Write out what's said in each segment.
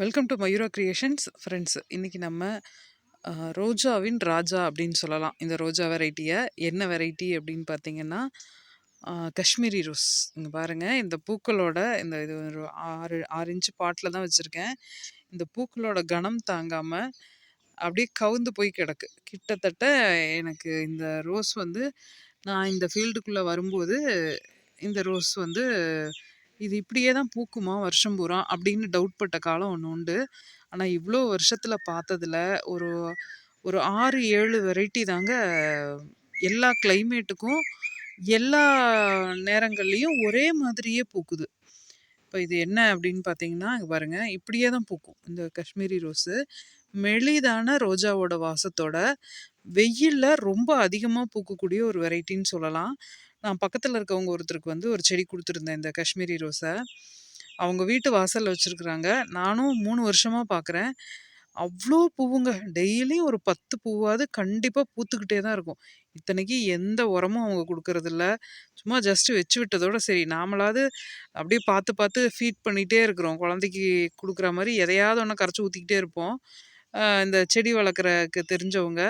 Welcome to Mayura creations friends இன்றைக்கி நம்ம ரோஜாவின் ராஜா அப்படின்னு சொல்லலாம். இந்த ரோஜா வெரைட்டியை என்ன வெரைட்டி அப்படின்னு பார்த்தீங்கன்னா காஷ்மீரி ரோஸ். இங்கே பாருங்கள் இந்த பூக்களோட இந்த இது ஒரு ஆறு ஆறு இன்ச்சு பாட்டில் தான் வச்சுருக்கேன். இந்த பூக்களோட கனம் தாங்காமல் அப்படியே கவுந்து போய் கிடக்கு. கிட்டத்தட்ட எனக்கு இந்த ரோஸ் வந்து நான் இந்த ஃபீல்டுக்குள்ளே வரும்போது இந்த ரோஸ் வந்து இது இப்படியே தான் பூக்குமா வருஷம் பூரா அப்படின்னு டவுட் பட்ட காலம் ஒன்று உண்டு. ஆனால் இவ்வளோ வருஷத்தில் பார்த்ததுல ஒரு ஒரு ஆறு ஏழு வெரைட்டி தாங்க எல்லா கிளைமேட்டுக்கும் எல்லா நேரங்கள்லேயும் ஒரே மாதிரியே பூக்குது. இப்போ இது என்ன அப்படின்னு பார்த்தீங்கன்னா பாருங்கள் பாருங்க இப்படியே தான் பூக்கும். இந்த காஷ்மீரி ரோஸு மெலிதான ரோஜாவோட வாசத்தோட வெயிலில் ரொம்ப அதிகமாக பூக்கக்கூடிய ஒரு வெரைட்டின்னு சொல்லலாம். நான் பக்கத்தில் இருக்கவங்க ஒருத்தருக்கு வந்து ஒரு செடி கொடுத்துருந்தேன் இந்த காஷ்மீரி ரோஸை. அவங்க வீட்டு வாசலில் வச்சுருக்குறாங்க. நானும் மூணு வருஷமாக பார்க்குறேன் அவ்வளோ பூவுங்க. டெய்லியும் ஒரு பத்து பூவாவது கண்டிப்பாக பூத்துக்கிட்டே தான் இருக்கும். இத்தனைக்கு எந்த உரமும் அவங்க கொடுக்கறதில்ல. சும்மா ஜஸ்ட் வச்சு விட்டதோட சரி நாமளாவது அப்படியே பார்த்து பார்த்து ஃபீட் பண்ணிகிட்டே இருக்கிறோம். குழந்தைக்கு கொடுக்குற மாதிரி எதையாவது ஒன்று கரைச்சி ஊற்றிக்கிட்டே இருப்போம். இந்த செடி வளர்க்குறக்கு தெரிஞ்சவங்க.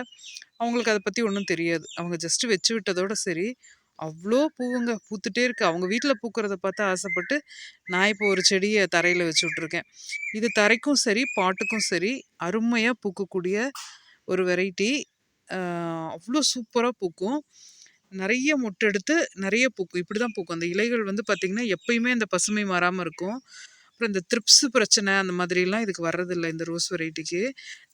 அவங்களுக்கு அதை பற்றி ஒன்றும் தெரியாது. அவங்க ஜஸ்ட் வச்சு விட்டதோட சரி. அவ்வளோ பூவுங்க பூத்துட்டே இருக்கு. அவங்க வீட்டில் பூக்கிறத பார்த்து ஆசைப்பட்டு நான் இப்போ ஒரு செடியை தரையில் வச்சு விட்ருக்கேன் இது தரைக்கும் சரி பாட்டுக்கும் சரி அருமையாக பூக்கக்கூடிய ஒரு வெரைட்டி. அவ்வளோ சூப்பராக பூக்கும். நிறைய மொட்டெடுத்து நிறைய பூக்கும். இப்படி தான் பூக்கும். அந்த இலைகள் வந்து பார்த்திங்கன்னா எப்பயுமே அந்த பசுமை மாறாமல் இருக்கும். அப்புறம் இந்த த்ரிப்ஸ் பிரச்சனை அந்த மாதிரிலாம் இதுக்கு வர்றதில்லை இந்த ரோஸ் வெரைட்டிக்கு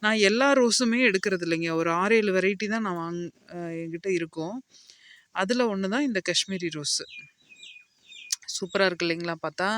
நான் எல்லா ரோஸுமே எடுக்கிறது இல்லைங்க ஒரு ஆறு ஏழு வெரைட்டி தான் நான் வாங் என்கிட்ட இருக்கும். அதில் ஒன்று தான் இந்த காஷ்மீரி ரோஸு. சூப்பராக இருக்கு இல்லைங்களா பார்த்தா?